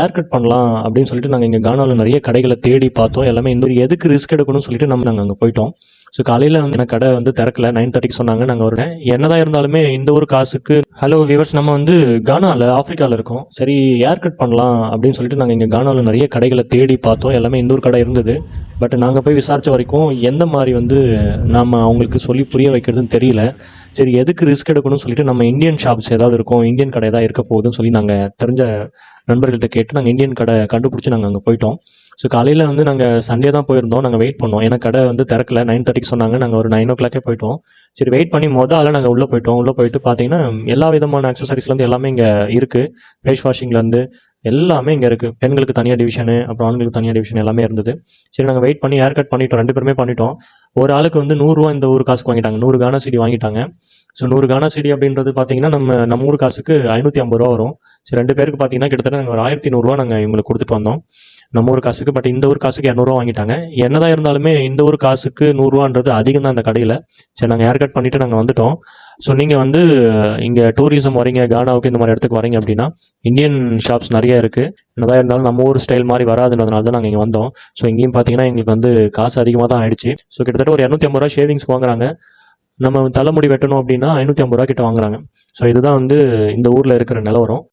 ஏர் cut பண்ணலாம் அப்படின்னு சொல்லிட்டு நாங்கள் இங்கே கானாவில் நிறைய கடைகளை தேடி பார்த்தோம். எல்லாமே இந்த எதுக்கு ரிஸ்க் எடுக்கணும்னு சொல்லிட்டு நம்ம நாங்கள் அங்கே போயிட்டோம். ஸோ காலையில் வந்து எனக்கு கடை வந்து திறக்கல. நைன் தேர்ட்டிக்கு சொன்னாங்க. நாங்கள் வருவேன் என்னதான் இருந்தாலுமே இந்த ஒரு காசுக்கு ஹலோ விவர்ஸ் நம்ம வந்து கானாவில் ஆஃப்ரிக்காவில் இருக்கோம். சரி ஏர் கட் பண்ணலாம். அப்படின்னு சொல்லிட்டு நாங்கள் இங்கே கானாவில் நிறைய கடைகளை தேடி பார்த்தோம். எல்லாமே இந்த ஒரு கடை இருந்தது. பட் நாங்கள் போய் விசாரித்த வரைக்கும் எந்த மாதிரி வந்து நாம் அவங்களுக்கு சொல்லி புரிய வைக்கிறதுன்னு தெரியல. சரி எதுக்கு ரிஸ்க் எடுக்கணும்னு சொல்லிட்டு நம்ம இந்தியன் ஷாப்ஸ் ஏதாவது இருக்கும் இந்தியன் கடை ஏதாவது இருக்க போகுதுன்னு சொல்லி நாங்கள் தெரிஞ்ச நண்பர்கள்ட்ட கேட்டு நாங்கள் இந்தியன் கடை கண்டுபிடிச்சி நாங்கள் அங்கே போயிட்டோம். ஸோ காலையில் வந்து நாங்கள் சண்டே தான் போயிருந்தோம். நாங்கள் வெயிட் பண்ணோம். ஏன்னா கடை வந்து திறக்கல. நைன் தேர்ட்டிக்கு சொன்னாங்க. நாங்கள் ஒரு நைன் ஓ கிளாக்கே போயிட்டோம். சரி வெயிட் பண்ணி மொதல் ஆள நாங்கள் உள்ளே போயிட்டோம். உள்ளே போயிட்டு பார்த்தீங்கன்னா எல்லா விதமான அக்சசரிஸ்லேருந்து எல்லாமே இங்கே இருக்குது ஃபேஸ் வாஷிங்லேருந்து எல்லாமே இங்கே இருக்குது பெண்களுக்கு தனியாக டிவிஷனு அப்புறம் ஆண்களுக்கு தனியாக டிவிஷன் எல்லாமே இருந்தது. சரி நாங்கள் வெயிட் பண்ணி ஹேர் கட் பண்ணிட்டோம். ரெண்டு பேருமே பண்ணிட்டோம். ஒரு ஆளுக்கு வந்து நூறுரூவா இந்த ஊர் காசுக்கு வாங்கிட்டாங்க. நூறு கானா சீடி வாங்கிட்டாங்க. ஸோ நூறு கானா சிடி அப்படின்றது பார்த்தீங்கன்னா நம்ம நம்ம ஊர் காசுக்கு ஐநூற்றி ஐம்பது ரூபா வரும். ஸோ ரெண்டு பேருக்கு பார்த்தீங்கன்னா கிட்டத்தட்ட நாங்கள் ஒரு ஆயிரத்தி நூறுரூவா நாங்கள் இவங்களுக்கு கொடுத்துட்டு வந்தோம். நம்ம ஊர் காசுக்கு பட் இந்த ஊர் காசுக்கு இரநூறுவா வாங்கிட்டாங்க. என்னதான் இருந்தாலுமே இந்த ஊர் காசுக்கு நூறுரூவான்றது அதிகம் தான் அந்த கடையில். சரி நாங்கள் ஏர் கட் பண்ணிவிட்டு நாங்கள் வந்துட்டோம். ஸோ நீங்கள் வந்து இங்கே டூரிசம் வரீங்க கானாவுக்கு இந்த மாதிரி இடத்துக்கு வரீங்க அப்படின்னா இந்தியன் ஷாப்ஸ் நிறைய இருக்குது என்னதான் இருந்தாலும் நம்ம ஊர் ஸ்டைல் மாதிரி வராதுன்றதுனால தான் நாங்கள் இங்கே வந்தோம். ஸோ இங்கேயும் பார்த்தீங்கன்னா எங்களுக்கு வந்து காசு அதிகமாக தான் ஆயிடுச்சு. ஸோ கிட்டத்தட்ட ஒரு இரநூத்தி ஐம்பது ரூபா ஷேவிங்ஸ் வாங்குறாங்க. நம்ம தலைமுடி வெட்டணும் அப்படின்னா ஐநூற்றி ஐம்பது ரூபா கிட்ட வாங்குறாங்க. ஸோ இதுதான் வந்து இந்த ஊரில் இருக்கிற நிலவரம்.